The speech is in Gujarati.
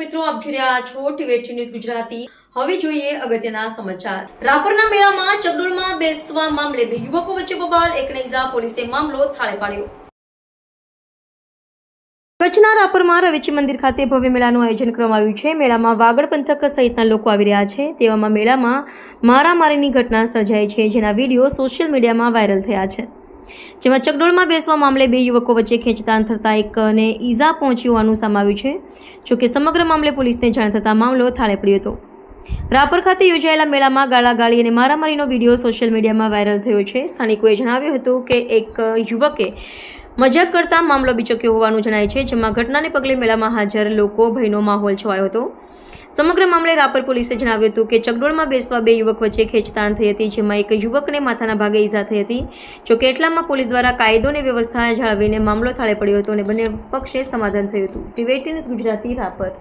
મિત્રો, આપ જોઈ રહ્યા છો ટીવી ન્યૂઝ ગુજરાતી. હવે જોઈએ અગત્યના સમાચાર. રાપરના મેળામાં ચકડોળમાં બેસવા મામલે બે યુવકો વચ્ચે બબાલ, એક નૈઝા પોલીસે મામલો થાળે પાડ્યો. કચ્છના રાપરમાં રવેચી મંદિર ખાતે ભવ્ય મેળાનું આયોજન કરવામાં આવ્યું છે. મેળામાં વાગડ પંથક સહિતના લોકો આવી રહ્યા છે. તેવામાં મેળામાં મારામારીની ઘટના સર્જાઈ છે, જેના વીડિયો સોશિયલ મીડિયામાં વાયરલ થયા છે. જેમાં ચકડોળમાં બેસવા મામલે બે યુવકો વચ્ચે ખેંચતાણ થતાં એકને ઈજા પહોંચી હોવાનું સામે છે જોકે સમગ્ર મામલે પોલીસને જાણ થતાં મામલો થાળે પડ્યો હતો. રાપર ખાતે યોજાયેલા મેળામાં ગાળાગાળી અને મારામારીનો વીડિયો સોશિયલ મીડિયામાં વાયરલ થયો છે. સ્થાનિકોએ જણાવ્યું હતું કે એક યુવકે મજાક કરતા મામલો બીચક્યો હોવાનું જણાય છે, જેમાં ઘટનાને પગલે મેળામાં હાજર લોકો ભયનો માહોલ છવાયો હતો. સમગ્ર મામલે રાપર પોલીસે જણાવ્યું હતું કે ચકડોળમાં બેસવા બે યુવક વચ્ચે ખેંચતાણ થઈ હતી, જેમાં એક યુવકને માથાના ભાગે ઈજા થઈ હતી. જો કે એટલામાં પોલીસ દ્વારા કાયદો અને વ્યવસ્થા જાળવીને મામલો થાળે પડ્યો હતો અને બંને પક્ષે સમાધાન થયું હતું. TV news Gujarati Rapar.